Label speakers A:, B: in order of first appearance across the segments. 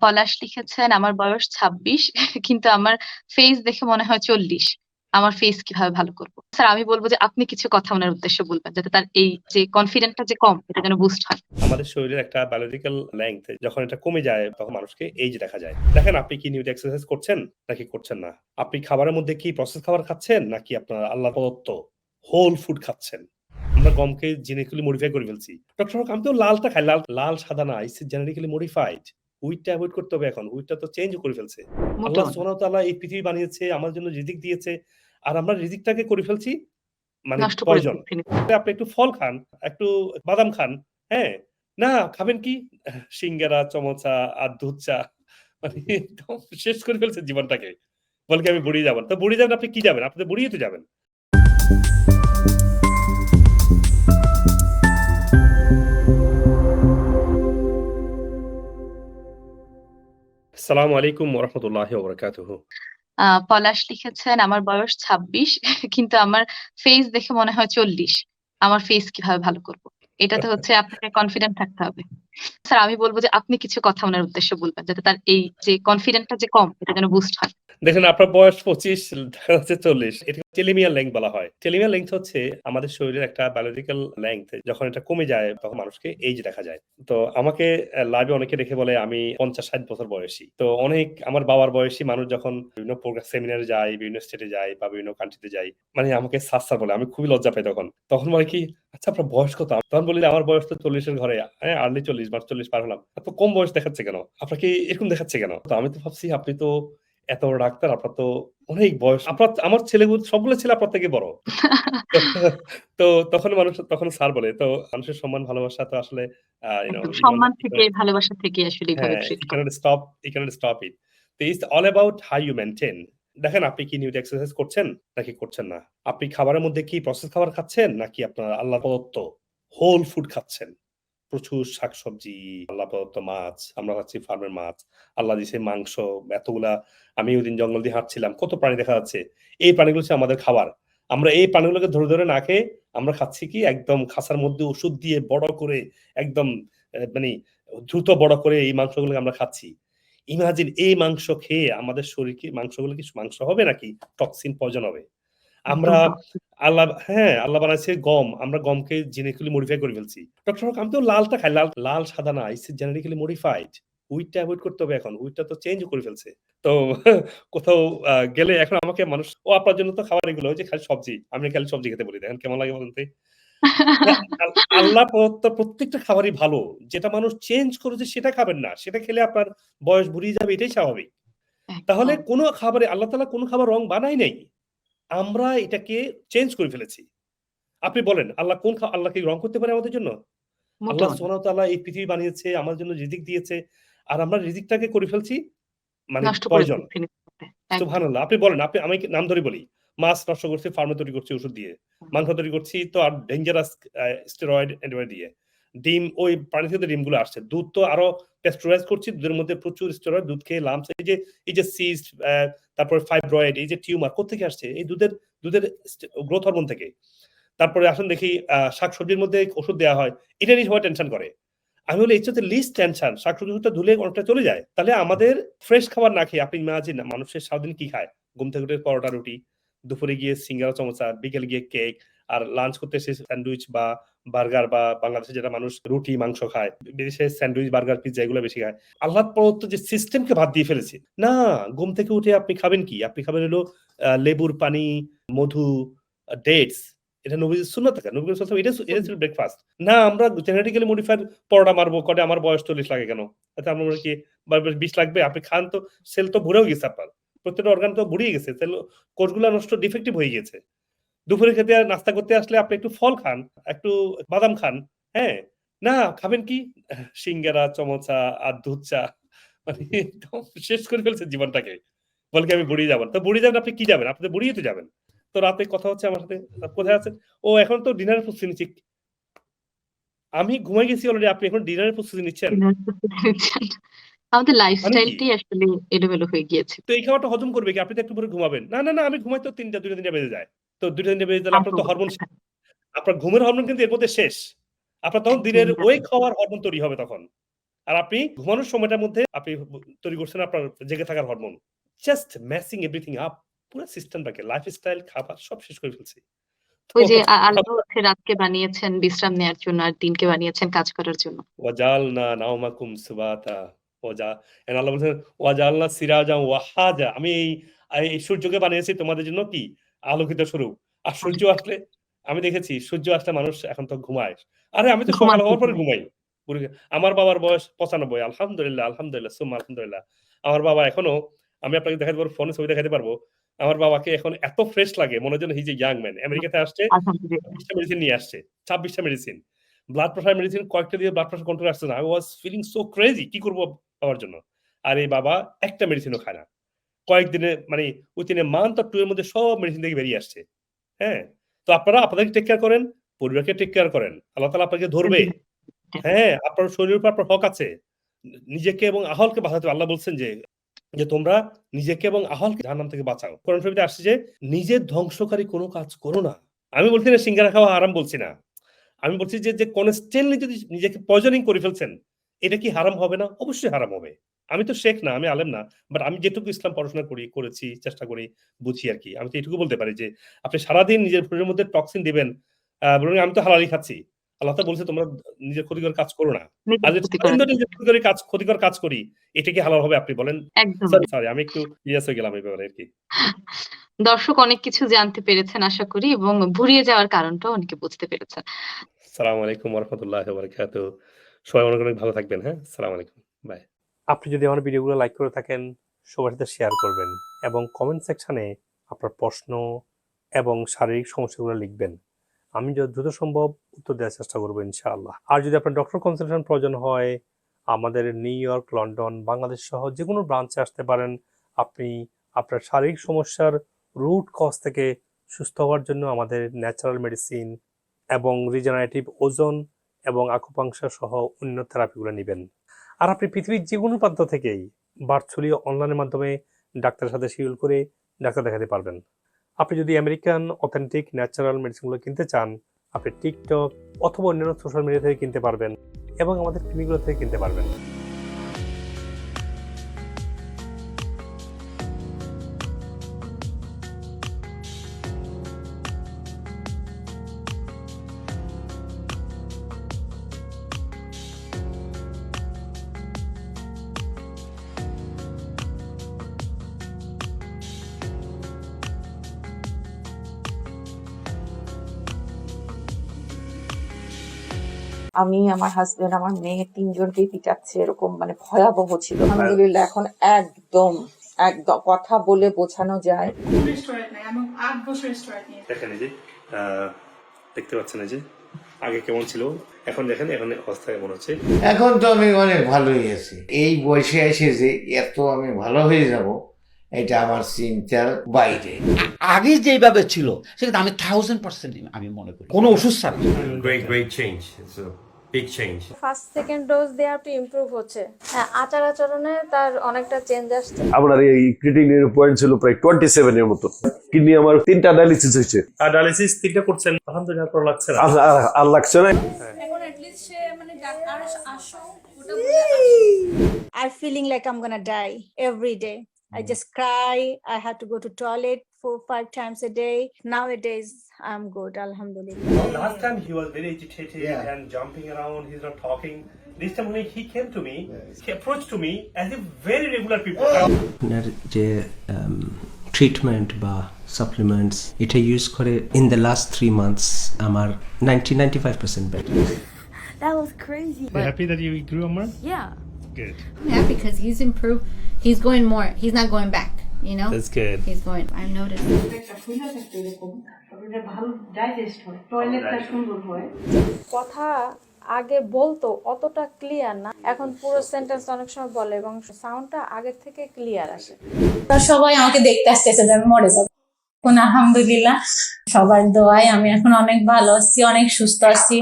A: পলাশ লিখেছেন, "আমার বয়স ২৬ কিন্তু আমার ফেস দেখে মনে হয় ৪০ আমার ফেইস কীভাবে ভালো করব?" স্যার আমি বলব যে আপনি কিছু কথা উনার উদ্দেশ্যে বলবেন। যাতে তার এই যে কনফিডেন্টটা যে কম এটা যেন বুস্ট হয়।
B: আমাদের শরীরের একটা বায়োলজিক্যাল লেংথ যখন এটা কমে যায় তখন মানুষকে এইজ দেখা যায়। দেখেন আপনি কি নিয়মিত এক্সারসাইজ করছেন নাকি করছেন না? আপনি খাবারের মধ্যে কি প্রসেস খাবার খাচ্ছেন নাকি আপনার আল্লাহ প্রদত্ত হোল ফুড খাচ্ছেন? আমরা গমকে জেনেটিক্যালি মডিফাই করে ফেলছি। ডক্টর আমি তো লালটা খাই। লাল, লাল সাদা না। It's genetically modified. হুইটটা এভয়েড করতে হবে এখন। হুইটটা তো চেঞ্জ করে ফেলছে। আল্লাহ
A: মোটেও না।
B: সুবহানাহু তাআলা এই পৃথিবী বানিয়েছে, আমাদের জন্য রিজিক দিয়েছে। আর আমরা রিজিকটাকে করে ফেলছি মানে পয়জন। আপনি একটু ফল খান, একটু বাদাম খান, হ্যাঁ? না খাবেন কি? সিঙ্গারা, চমচা আর দুধ চা। মানে একদম শেষ করে ফেলছে জীবনটাকে। বলে কি আমি বুড়িয়ে যাব। তো বুড়িয়ে যাবেন আপনি কি যাবেন? আপনি বুড়িয়ে তো যাবেন। আসসালামু আলাইকুম ওরহমতুল্লাহ রাহমাতুল্লাহি ওয়া বারাকাতুহু।
A: আ পলাশ লিখেছেন, "আমার বয়স ২৬ কিন্তু আমার ফেস দেখে মনে হয় ৪০ আমার ফেস কীভাবে ভালো করব?" এটাতে হচ্ছে আপনাকে কনফিডেন্ট থাকতে হবে। স্যার আমি বলব যে আপনি কিছু কথা ওনার উদ্দেশ্যে বলবেন। যাতে তার এই যে কনফিডেন্ট টা যে কম এটা যেন বুস্ট হয়।
B: দেখেন আপনার বয়স ২৫ দেখা যাচ্ছে ৪০। এটাকে টেলোমিয়ার লেংথ বলা হয়। টেলোমিয়ার লেংথ হচ্ছে আমাদের শরীরের একটা বায়োলজিক্যাল লেংথ যখন এটা কমে যায় তখন মানুষকে এইজ দেখা যায়। তো আমাকে লাইভে অনেকে দেখে বলে আমি ৫০-৬০ বছর বয়সী। তো অনেক আমার বাবার বয়সী মানুষ যখন বিভিন্ন প্রোগ্রাম সেমিনারে যায়, বিভিন্ন স্টেটে যায় বা বিভিন্ন কান্ট্রিতে যায়, মানে আমাকে স্যার বলে। আমি খুবই লজ্জা পাই তখন। তখন বলে কি, "আচ্ছা আপনার বয়স কত?" তখন বলি, "আমার বয়স তো চল্লিশের ঘরে। হ্যাঁ, আর্লি ৪০ বা ৪০ পার হলাম। এত কম বয়স দেখাচ্ছে কেন? আপনাকে এরকম দেখাচ্ছে কেন?" তো আমি তো ভাবছি আপনি তো এত বড় ডাক্তার, আপনার তো অনেক বয়স। আপনার আমার ছেলেগুলো সবগুলো ছেলে আপনার থেকে বড়। তো তো তখন মানুষ তখন স্যার বলে। তো মানুষের সম্মান ভালোবাসা তো আসলে ইউ
A: সম্মান থেকে ভালোবাসা থেকে আসলে
B: you cannot stop it. So it's all about how you maintain. দেখেন আপনি কি নিয়মিত এক্সারসাইজ করছেন নাকি করছেন না? আপনি খাবারের মধ্যে কি প্রসেস খাবার খাচ্ছেন নাকি আপনার আল্লাহ প্রদত্ত হোল ফুড খাচ্ছেন? প্রচুর শাকসবজি, আল্লাহ প্রদত্ত মাছ, আমরা খাচ্ছি ফার্মের মাছ। আল্লাহ দিছে মাংস, এতগুলা আমি ওইদিন জঙ্গল দিয়ে হাঁটছিলাম। কত প্রাণী দেখা যাচ্ছে। এই প্রাণীগুলো হচ্ছে আমাদের খাবার। আমরা এই প্রাণীগুলোকে ধরে, ধরে না খেয়ে আমরা খাচ্ছি কি একদম খাঁচার মধ্যে ওষুধ দিয়ে বড় করে একদম মানে দ্রুত বড় করে এই মাংসগুলোকে আমরা খাচ্ছি। ইমাজিন এই মাংস খেয়ে আমাদের শরীর কি মাংসগুলো কি মাংস হবে নাকি টক্সিন পয়জন হবে? আমরা আল্লাহ হ্যাঁ, আল্লাহ বানাইছে গম। আমরা গমকে জেনেটিক্যালি মডিফাই করে ফেলছি। ডক্টর হক আমি তো লালটা খাই। লাল, লাল সাদা না। It's genetically modified. হুইটটা এভয়েড করতে হবে এখন। হুইটটা তো চেঞ্জ করে ফেলছে। তো কোথাও গেলে এখন আমাকে মানুষ, "ও আপনার জন্য তো খাবার এগুলো যে খালি সবজি।" আমি খালি সবজি খেতে বলি। দেখেন কেমন লাগে বলুন তো? আল্লাহ প্রদত্ত প্রত্যেকটা খাবারই ভালো। যেটা মানুষ চেঞ্জ করেছে সেটা খাবেন না। সেটা খেলে আপনার বয়স বুড়িয়ে যাবে এটাই স্বাভাবিক। তাহলে। কোন খাবারে আল্লাহ তাআলা কোনো খাবার রং বানায় নাই। আমরা এটাকে চেঞ্জ করে ফেলেছি। আপনি বলেন আল্লাহ কোন খা আল্লাহ কি রং করতে পারে আমাদের জন্য? আল্লাহ তাআলা এই পৃথিবী বানিয়েছে, আমাদের জন্য রিজিক দিয়েছে। আর আমরা রিজিকটাকে করে ফেলছি মানে পয়জন। সুবহানাল্লাহ। আপনি বলেন, আপনি আমি নাম ধরে বলি। মাছ নষ্ট করছি, ফার্মে তৈরি করছি ওষুধ দিয়ে। মাংস তৈরি করছি তো আর ডেঞ্জারাস স্টেরয়েড অ্যান্টিবায়োটিক দিয়ে। ডিম ওই প্রাণী থেকে ডিমগুলো আসছে। দুধ তো আরও পেস্টুরাইজ করছি। দুধের মধ্যে প্রচুর স্টেরয়েড, দুধ খেয়ে লাম্পস এই যে এই যে সিস্ট তারপরে ফাইব্রয়েড এই যে টিউমার কোত্থেকে আসছে? এই দুধের দুধের গ্রোথ হরমোন থেকে। তারপরে আসুন দেখি শাকসবজির মধ্যে ওষুধ দেয়া হয়। এটা নিয়ে সবাই টেনশন করে। আমি বলি এর চাইতে লিস্ট টেনশন শাকসবজিটা ধুলে অনেকটা চলে যায়। তাহলে আমাদের ফ্রেশ খাবার না খেয়ে আপনি ইমাজিন মানুষের সারাদিন কি খায়? ঘুম থেকে উঠে পরোটা রুটি, দুপুরে গিয়ে সিঙ্গারা চমচা, বিকেল গিয়ে কেক আর লাঞ্চ করতে এসে স্যান্ডউইচ বা বার্গার বা বাংলাদেশে যেটা মানুষ রুটি, মাংস খায়। বিদেশে স্যান্ডউইচ, বার্গার, পিজ্জা এগুলো বেশি খায়। আল্লাহ প্রদত্ত যে সিস্টেমকে বাদ দিয়ে ফেলেছে না, ঘুম থেকে উঠে আপনি খাবেন কি? আপনি খাবেন হলো লেবুর পানি, মধু, ডেটস। এটা নবীজির সুন্নাত এটা। নবী এটা এটা ছিল ব্রেকফাস্ট। না আমরা জেনেটিক্যালি মডিফাইড পরোটা মারবো কটে আমার বয়স ৪০ লাগে কেন? আচ্ছা আপনার কি বা ২০ লাগবে? আপনি খান তো সেল তো ভরেও গেছে আপনার। প্রত্যেকটা অর্গান তো ভরিয়ে গেছে। কোষগুলা নষ্ট ডিফেক্টিভ হয়ে গিয়েছে। দুপুরে খেতে আর নাস্তা করতে আসলে আপনি একটু ফল খান, একটু বাদাম খান, হ্যাঁ? না খাবেন কি? সিঙ্গারা, চমচা আর দুধ চা। মানে শেষ করে ফেলছে জীবনটাকে। বলে কি আমি বুড়িয়ে যাব। তো বুড়িয়ে যাবেন আপনি কি যাবেন? আপনি তো বুড়িয়ে তো যাবেন। তো রাতে কথা হচ্ছে আমার সাথে। কোথায় আছেন? ও এখন তো ডিনারের প্রস্তুতি নিচ্ছি। আমি ঘুমাই গেছি অলরেডি আপনি এখন ডিনারের প্রস্তুতি নিচ্ছেন?
A: আমাদের
B: মানে
A: লাইফস্টাইলটাই আসলে এলোমেলো হয়ে গিয়েছে।
B: তো এই খাবারটা হজম করবে কি? আপনি তো একটু পরে ঘুমাবেন। না, না, না আমি ঘুমাই তো ৩টা ২টা ৩টা বেজে যায়। তো ২টা ৩টা বেজে গেলে আপনার তো হরমোন। আপনার ঘুমের হরমোন কিন্তু এর মধ্যে শেষ। আপনার তখন দিনের ওয়েক হওয়ার হরমোন তৈরি হবে তখন। আর আপনি ঘুমানোর সময়টার মধ্যে আপনি তৈরি করছেন আপনার জেগে থাকার hormone just messing everything up পুরো সিস্টেমটাকে লাইফস্টাইল খাবার সব শেষ করে ফেলছি।
A: ওই যে আল্লাহ হচ্ছে রাতকে বানিয়েছেন বিশ্রাম নেওয়ার জন্য আর দিনকে বানিয়েছেন কাজ করার জন্য।
B: ওয়াজালনা নাওমাকুম সুবাতা। এন্ড আল্লাহ বলছেন ওয়াজালনা সিরাজা ওয়াহাজা। আমি এই সূর্যকে বানিয়েছি তোমাদের জন্য কি? আলোকিত স্বরূপ। আর সূর্য আসলে আমি দেখেছি সূর্য আসলে মানুষ এখন তো ঘুমায়। আরে আমি তো সকাল হওয়ার পরে ঘুমাই। আমার বাবার বয়স পঁচানব্বই আলহামদুলিল্লাহ আলহামদুলিল্লাহ সুম্মা আলহামদুলিল্লাহ। আমার বাবা এখনও আমি আপনাকে দেখাতে পারব ফোনে ছবি দেখাতে পারব। আমার বাবাকে এখন এত ফ্রেশ লাগে মনে হয় হিজ ইয়াং ম্যান আমেরিকাতে আসছে ছাব্বিশটা মেডিসিন নিয়ে আসছে ছাব্বিশটা মেডিসিন ব্লাড প্রেশার মেডিসিন কয়েকটা দিয়ে ব্লাড প্রেশার কন্ট্রোল আসছে না। I was feeling so crazy কি করব পাওয়ার জন্য? আর এই বাবা একটা মেডিসিনও খায় না। কয়েকদিনে মানে within a month or two এর মধ্যে সব মেডিসিন থেকে বেরিয়ে আসছে। হ্যাঁ? তো আপনারা আপনাদেরকে টেক কেয়ার করেন পরিবারকে টেক কেয়ার করেন। আল্লাহ তালা আপনাকে ধরবে। হ্যাঁ আপনার শরীরের উপর আপনার হক আছে। নিজেকে এবং আহলকে বাঁচাতে আল্লাহ বলছেন যে যে তোমরা নিজেকে এবং আহলকে জাহান্নাম থেকে বাঁচাও। কোরআন শরীফে আসছে যে নিজের ধ্বংসকারী কোনো কাজ করো না। আমি বলছি না সিঙ্গারা খাওয়া হারাম বলছি না। আমি বলছি যে যে কনস্টেন্টলি যদি নিজেকে পয়জনিং করে ফেলছেন এটা কি হারাম হবে না? অবশ্যই হারাম হবে। আমি তো শেখ না আমি আলেম না বাট আমি যেটুকু ইসলাম পড়াশোনা করি করেছি চেষ্টা করি বুঝি আর কি। আমি তো এটুকু বলতে পারি যে আপনি সারাদিন নিজের শরীরের মধ্যে টক্সিন দিবেন বরং আমি তো হালালি খাচ্ছি। আল্লাহ তো বলছে তোমরা নিজের ক্ষতিকর কাজ করো না। আর ক্ষতিকর কাজ ক্ষতিকর কাজ করি এটা কি হালাল হবে আপনি বলেন? সরি আমি একটু ইয়েস হয়ে গেলাম এই ব্যাপারে আর কি।
A: দর্শক অনেক কিছু জানতে পেরেছেন আশা করি এবং ভুরিয়ে যাওয়ার কারণটাও অনেকে বুঝতে পেরেছেন।
B: সালাম আলাইকুম রহমতুল্লাহ বারকাত সবাই অনেক অনেক ভালো থাকবেন হ্যাঁ? সালাম আলাইকুম বাই আপনি যদি আমার ভিডিওগুলো লাইক করে থাকেন, সবার সাথে শেয়ার করবেন এবং কমেন্ট সেকশানে আপনার প্রশ্ন এবং শারীরিক সমস্যাগুলো লিখবেন। আমি যত দ্রুত সম্ভব উত্তর দেওয়ার চেষ্টা করব ইনশাআল্লাহ। আর যদি আপনার ডক্টর কনসালটেশন প্রয়োজন হয়, আমাদের নিউ ইয়র্ক লন্ডন বাংলাদেশ সহ যে কোনো ব্রাঞ্চে আসতে পারেন, আপনি আপনার শারীরিক সমস্যার রুট কজ থেকে সুস্থ হওয়ার জন্য আমাদের ন্যাচারাল মেডিসিন এবং রিজেনারেটিভ ওজন এবং আকুপাংশার সহ অন্য থেরাপিগুলো নেবেন। আর আপনি পৃথিবীর যে কোনো প্রান্ত থেকেই ভার্চুয়ালি অনলাইনের মাধ্যমে ডাক্তারের সাথে শিডিউল করে ডাক্তার দেখাতে পারবেন। আপনি যদি আমেরিকান অথেন্টিক ন্যাচারাল মেডিসিনগুলো কিনতে চান, আপনি টিকটক অথবা অন্যান্য সোশ্যাল মিডিয়া থেকে কিনতে পারবেন এবং আমাদের ক্লিনিকগুলো থেকে কিনতে পারবেন।
C: আমি আমার হাজবেন্ড আমার মেয়ে তিনজনকেই পিটাচ্ছে এরকম মানে ভয়াবহ ছিল। আলহামদুলিল্লাহ এখন একদম একদম কথা বলে বোঝানো যায়।
B: দেখেন এই যে দেখতে পাচ্ছেন এই যে আগে কেমন ছিল এখন দেখেন এখন অবস্থা কেমন হচ্ছে।
D: এখন তো আমি অনেক ভালোই আছি। এই বয়সে এসে যে এত আমি ভালো হয়ে যাব এটা আমার চিন্তার বাইরে।
E: আগে যেভাবে ছিল সেটা আমি থাউজেন্ড পার্সেন্ট আমি মনে করি। কোনো ওষুধ ছাড়া.
F: It's a
G: first second dose দেওয়ার একটু ইমপ্রুভ হচ্ছে। হ্যাঁ আচার আচরণে তার অনেকটা চেঞ্জ আসছে।
H: আপনার এই ক্রিটিনের পয়েন্ট ছিল প্রায় টোয়েন্টি সেভেন এর মতো। কিডনি আমার তিনটা ডায়ালিসিস হয়েছে।
B: আর ডায়ালিসিস তিনটা করছেন। আলহামদুলিল্লাহ ভালো লাগছে না।
H: আর লাগছে না।
I: এখন অ্যাটলিস্ট সে মানে ডাক্তার আসো ওটা
G: I feeling like I'm gonna die every day. I just cry. I had to go to toilet four five times a day. Nowadays I'm good, alhamdulillah.
B: Last time he was very agitated and jumping around, he's not talking. This time when he came to me, he approached to me as if very regular people.
J: আপনার যে treatment বা supplements এটা use করে in the last three months আমার ninety ninety five percent better
K: That was crazy.
B: You happy that you grew Amar?
K: Yeah.
B: Good.
K: I'm happy because he's improved. He's going more. He's not going back. You know.
B: That's good.
K: He's going. I've noticed.
G: কথা আগে বলতো অতটা clear না এখন পুরো sentence অনেক সময় বলে এবং সাউন্ডটা আগের থেকে ক্লিয়ার আসে
I: সবাই আমাকে দেখতে আসতেছে আমি মরে যাব এখন আলহামদুলিল্লাহ সবার দোয়ায় আমি এখন অনেক ভালো আছি অনেক সুস্থ আছি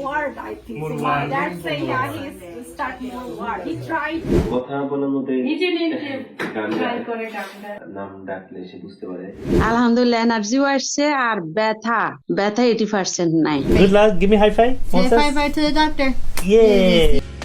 L: Now he tries to talk more word, I think. so that's say yeah, he's start more word. He tried.
M: কথা বলার মধ্যে
L: নিজে নিজে try করে ডাক্তার।
M: নাম ডাকলে সে বুঝতে পারে
L: আলহামদুলিল্লাহ এনার্জিও আসছে আর ব্যথা ব্যথা এইটি পার্সেন্ট নাই
B: Good luck. Give me high five.
K: Say bye bye to the doctor.
B: Yeah.